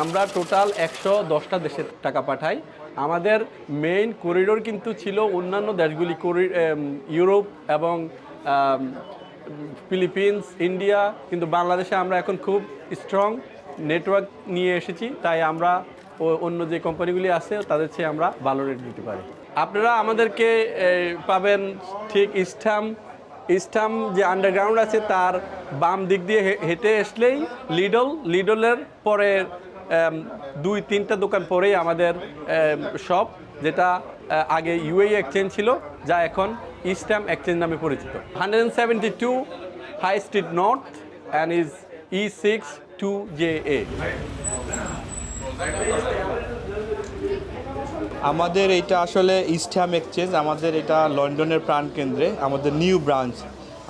আমরা টোটাল একশো দশটা দেশে টাকা পাঠাই। আমাদের মেইন করিডোর কিন্তু ছিল অন্যান্য দেশগুলি ইউরোপ এবং ফিলিপিন্স ইন্ডিয়া কিন্তু বাংলাদেশে আমরা এখন খুব স্ট্রং নেটওয়ার্ক নিয়ে এসেছি, তাই আমরা অন্য যে কোম্পানিগুলি আছে, তাদের চেয়ে আমরা ভালো রেট দিতে পারি। আপনারা আমাদেরকে পাবেন ঠিক ইস্টাম ইস্টাম যে আন্ডারগ্রাউন্ড আছে, তার বাম দিক দিয়ে হেঁটে আসলেই লিডল লিডলের পরে দুই, তিনটা দোকান পরেই আমাদের শপ যেটা আগে ইউএই এক্সচেঞ্জ ছিল, যা এখন ইস্টাম এক্সচেঞ্জ নামে পরিচিত। Hundred seventy two High Street North and is E six two J A আমাদের এটা আসলে ইস্টহ্যাম এক্সচেঞ্জ আমাদের এটা লন্ডনের প্রাণকেন্দ্রে, আমাদের নিউ ব্রাঞ্চ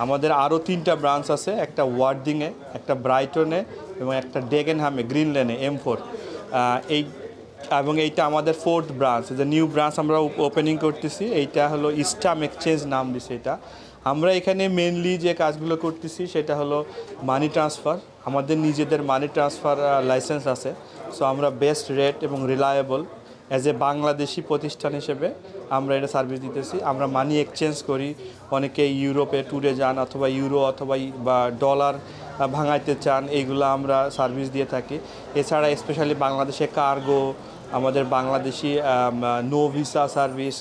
আমাদের আরও তিনটা ব্রাঞ্চ আছে, একটা ওয়ার্ডিংয়ে, একটা ব্রাইটনে এবং একটা ডেগেনহামে, গ্রিন লেনে, এম ফোর। এই, এবং এইটা আমাদের ফোর্থ ব্রাঞ্চ, যে নিউ ব্রাঞ্চ আমরা ওপেনিং করতেছি, এইটা হলো ইস্টাম এক্সচেঞ্জ নাম দিছে এটা। আমরা এখানে মেনলি যে কাজগুলো করতেছি, সেটা হলো মানি ট্রান্সফার আমাদের নিজেদের মানি ট্রান্সফার লাইসেন্স আছে। সো আমরা বেস্ট রেট এবং রিলায়েবল অ্যাজ এ বাংলাদেশি প্রতিষ্ঠান হিসেবে আমরা এটা সার্ভিস দিতেছি। আমরা মানি এক্সচেঞ্জ করি। অনেকে ইউরোপে ট্যুরে যান অথবা ইউরো অথবা বা ডলার ভাঙাইতে চান, এইগুলো আমরা সার্ভিস দিয়ে থাকি। এছাড়া স্পেশালি বাংলাদেশে কার্গো আমাদের বাংলাদেশি নো ভিসা সার্ভিস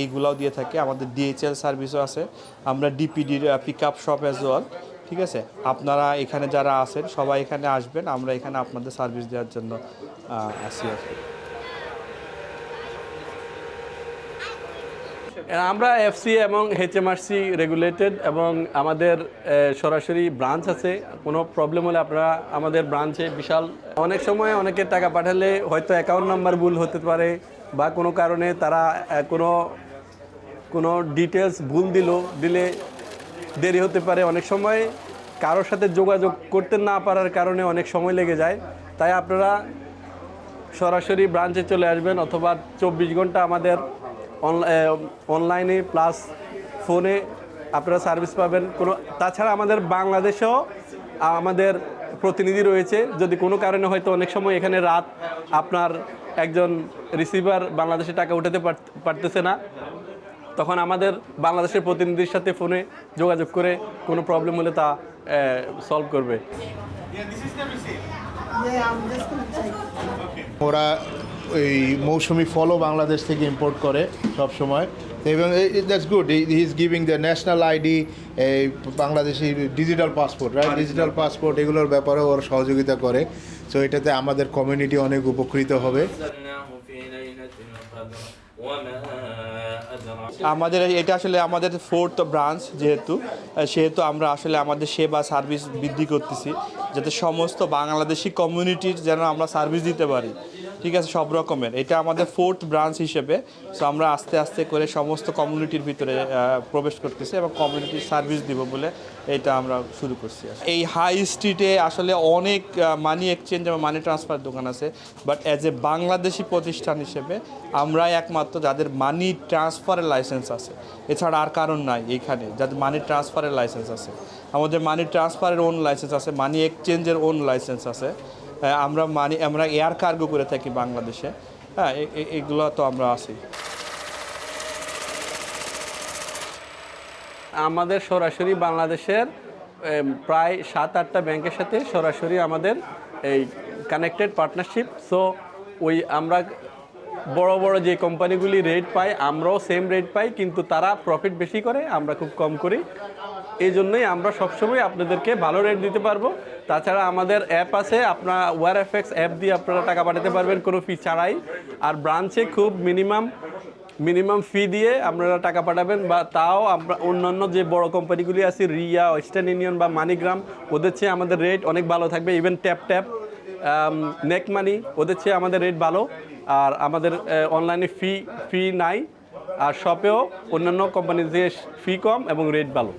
এইগুলাও দিয়ে থাকে। আমাদের ডিএইচএল সার্ভিসও আছে। আমরা ডিপিডির pick up shop as well ঠিক আছে? আপনারা এখানে যারা আছেন, সবাই এখানে আসবেন। আমরা এখানে আপনাদের সার্ভিস দেওয়ার জন্য আসি আর আমরা এফসি এবং এইচএমআরসি রেগুলেটেড এবং আমাদের সরাসরি ব্রাঞ্চ আছে। কোনো প্রবলেম হলে আপনারা আমাদের ব্রাঞ্চে বিশাল, অনেক সময় অনেকে টাকা পাঠালে হয়তো অ্যাকাউন্ট নাম্বার ভুল হতে পারে বা কোনো কারণে তারা কোনো কোনো ডিটেলস ভুল দিল, দিলে দেরি হতে পারে। অনেক সময় কারোর সাথে যোগাযোগ করতে না পারার কারণে অনেক সময় লেগে যায়। তাই আপনারা সরাসরি ব্রাঞ্চে চলে আসবেন অথবা চব্বিশ ঘণ্টা আমাদের অনলাইনে প্লাস ফোনে আপনারা সার্ভিস পাবেন। কোনো, তাছাড়া আমাদের বাংলাদেশেও আমাদের প্রতিনিধি রয়েছে। যদি কোনো কারণে হয়তো অনেক সময় এখানে রাত আপনার একজন রিসিভার বাংলাদেশে টাকা উঠাতে পার- পারতেছে না, তখন আমাদের বাংলাদেশের প্রতিনিধির সাথে ফোনে যোগাযোগ করে কোনো প্রবলেম হলে তা সলভ করবে। ওরা ওই মৌসুমি ফলও বাংলাদেশ থেকে ইম্পোর্ট করে সব সময় এবং that's good he is giving the national ID এই Bangladeshi digital passport right digital passport এগুলোর ব্যাপারেও ওরা সহযোগিতা করে। সো এটাতে আমাদের কমিউনিটি অনেক উপকৃত হবে। আমাদের এটা আসলে আমাদের ফোর্থ ব্রাঞ্চ যেহেতু সেহেতু আমরা আসলে আমাদের সেবা সার্ভিস বৃদ্ধি করতেছি। যাতে সমস্ত বাংলাদেশি কমিউনিটির যেন আমরা সার্ভিস দিতে পারি। ঠিক আছে, সব রকমের। এটা আমাদের ফোর্থ ব্রাঞ্চ হিসেবে। সো আমরা আস্তে আস্তে করে সমস্ত কমিউনিটির ভিতরে প্রবেশ করতেছি এবং কমিউনিটির সার্ভিস দিব বলে এটা আমরা শুরু করছি এই হাই স্ট্রিটে আসলে অনেক মানি এক্সচেঞ্জ এবং মানি ট্রান্সফার দোকান আছে বাট অ্যাজ এ বাংলাদেশি প্রতিষ্ঠান হিসেবে আমরাই একমাত্র যাদের মানি ট্রান্সফারের লাইসেন্স আছে। এছাড়া আর কারণ নাই এইখানে যাদের মানি ট্রান্সফারের লাইসেন্স আছে। আমাদের মানি ট্রান্সফারের ওন লাইসেন্স আছে মানি এক্সচেঞ্জের ওন লাইসেন্স আছে। আমরা মানি, আমরা এয়ার কার্গো করে থাকি বাংলাদেশে। হ্যাঁ এগুলো তো আমরা আছি। আমাদের সরাসরি বাংলাদেশের প্রায় সাত, আটটা ব্যাংকের সাথে সরাসরি আমাদের এই কানেক্টেড পার্টনারশিপ সো ওই আমরা বড় বড় যে কোম্পানিগুলি রেট পাই আমরাও সেম রেট পাই, কিন্তু তারা প্রফিট বেশি করে, আমরা খুব কম করি। এই জন্যই আমরা সবসময় আপনাদেরকে ভালো রেট দিতে পারব। তাছাড়া আমাদের অ্যাপ আছে, আপনার ওয়ার এফএক্স অ্যাপ দিয়ে আপনারা টাকা পাঠাতে পারবেন, কোনো ফি ছাড়াই। আর ব্রাঞ্চে খুব মিনিমাম মিনিমাম ফি দিয়ে আপনারা টাকা পাঠাবেন বা তাও আমরা অন্যান্য যে বড় কোম্পানিগুলি আছে, রিয়া ওয়েস্টার্ন ইউনিয়ন বা মানিগ্রাম ওদের চেয়ে আমাদের রেট অনেক ভালো থাকবে। ইভেন ট্যাপ ট্যাপ নেক মানি ওদের চেয়ে আমাদের রেট ভালো। আর আমাদের অনলাইনে ফি ফি নাই। আর শপেও অন্যান্য কোম্পানির যে ফি কম এবং রেট ভালো।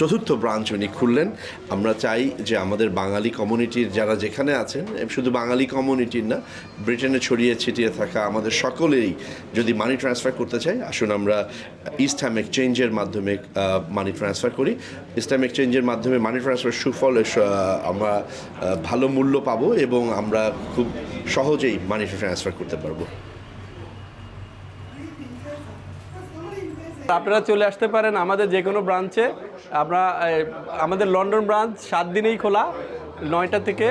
চতুর্থ ব্রাঞ্চ উনি খুললেন। আমরা চাই যে আমাদের বাঙালি কমিউনিটির যারা যেখানে আছেন শুধু বাঙালি কমিউনিটির না, ব্রিটেনে ছড়িয়ে ছিটিয়ে থাকা আমাদের সকলেই যদি মানি ট্রান্সফার করতে চাই, আসুন আমরা ইস্ট হ্যাম এক্সচেঞ্জের মাধ্যমে মানি ট্রান্সফার করি। ইস্ট হ্যাম এক্সচেঞ্জের মাধ্যমে মানি ট্রান্সফার সুফল আমরা ভালো মূল্য পাবো এবং আমরা খুব সহজেই মানি ট্রান্সফার করতে পারব। আপনারা চলে আসতে পারেন আমাদের যে কোনো ব্রাঞ্চে আমরা আমাদের লন্ডন ব্রাঞ্চ সাত দিনেই খোলা, নয়টা থেকে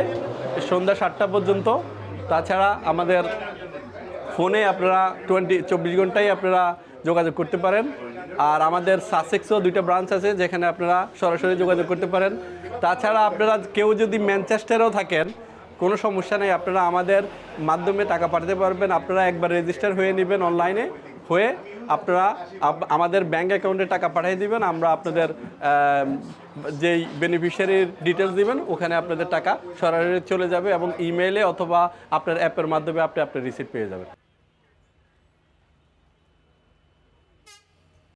সন্ধ্যা সাতটা পর্যন্ত। তাছাড়া আমাদের ফোনে আপনারা টোয়েন্টি, চব্বিশ ঘন্টায় আপনারা যোগাযোগ করতে পারেন। আর আমাদের সাসেক্সও দুইটা ব্রাঞ্চ আছে, যেখানে আপনারা সরাসরি যোগাযোগ করতে পারেন। তাছাড়া আপনারা কেউ যদি ম্যানচেস্টারেও থাকেন, কোনো সমস্যা নেই, আপনারা আমাদের মাধ্যমে টাকা পাঠাতে পারবেন। আপনারা একবার রেজিস্টার হয়ে নেবেন অনলাইনে হয়ে আপনারা আমাদের ব্যাঙ্ক অ্যাকাউন্টে টাকা পাঠিয়ে দিবেন, আমরা আপনাদের যেই বেনিফিশিয়ারির ডিটেলস দিবেন, ওখানে আপনাদের টাকা সরাসরি চলে যাবে এবং ইমেইলে অথবা আপনার অ্যাপের মাধ্যমে আপনি আপনার রিসিপ্ট পেয়ে যাবেন।